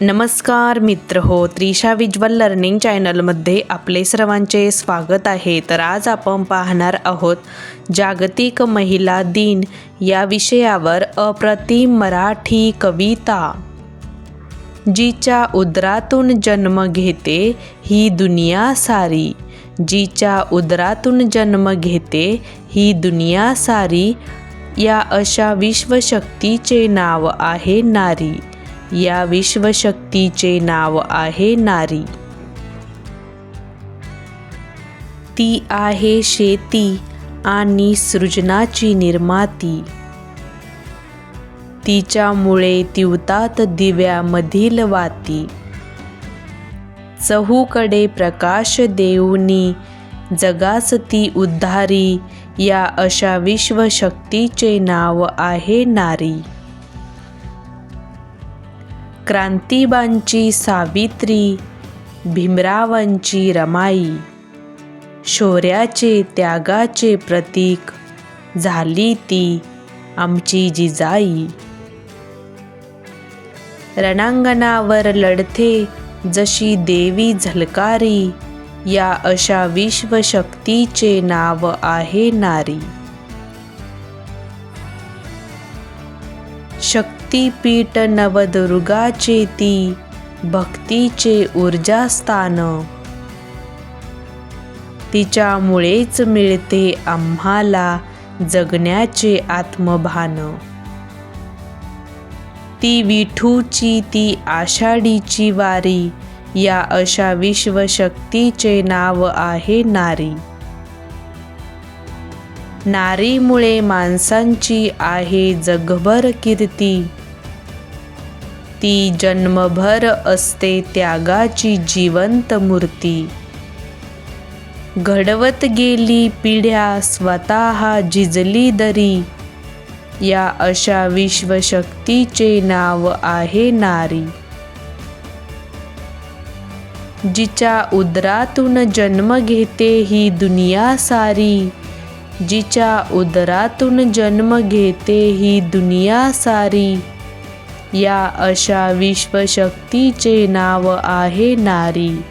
नमस्कार मित्र हो त्रिशा विज्वल लर्निंग चॅनलमध्ये आपले सर्वांचे स्वागत आहे. तर आज आपण पाहणार आहोत जागतिक महिला दिन या विषयावर अप्रतिम मराठी कविता. जिच्या उदरातून जन्म घेते ही दुनिया सारी. जिच्या उदरातून जन्म घेते ही दुनिया सारी. या अशा विश्वशक्तीचे नाव आहे नारी. या विश्वशक्तीचे नाव आहे नारी. ती आहे शेती आणि सृजनाची निर्माती. तिच्यामुळे तिवतात दिव्यामधील वाती. चहूकडे प्रकाश देऊनी जगास ती उद्धारी या अशा विश्वशक्तीचे नाव आहे नारी. क्रांतिबांची सावित्री भीमरावांची रमाई. शौर्याचे त्यागाचे प्रतीक झाली ती आमची जिजाई. रणांगणावर लढते जशी देवी झलकारी या अशा विश्वशक्तीचे नाव आहे नारी. शक्तीपीठ नवदुर्गाचे ती भक्तीचे ऊर्जास्थान. तिच्यामुळेच मिळते आम्हाला जगण्याचे आत्मभान. ती विठूची ती आषाढीची वारी या अशा विश्वशक्तीचे नाव आहे नारी. नारीमुळे माणसांची आहे जगभर कीर्ती. ती जन्मभर असते त्यागाची जिवंत मूर्ती. घडवत गेली पिढ्या स्वतः झिजली दरी. या अशा विश्वशक्तीचे नाव आहे नारी. जिच्या उदरातून जन्म घेते ही दुनिया सारी. जिच्या उदरातून जन्म घेते ही दुनिया सारी. या अशा विश्वशक्तीचे नाव आहे नारी.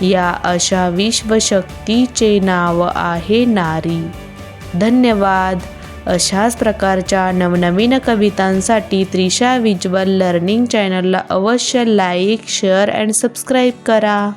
या अशा विश्वशक्तीचे नाव आहे नारी. धन्यवाद. अशाच प्रकारच्या नवनवीन कवितांसाठी त्रिशा विज्वल लर्निंग चॅनलला अवश्य लाईक शेअर अँड सबस्क्राईब करा.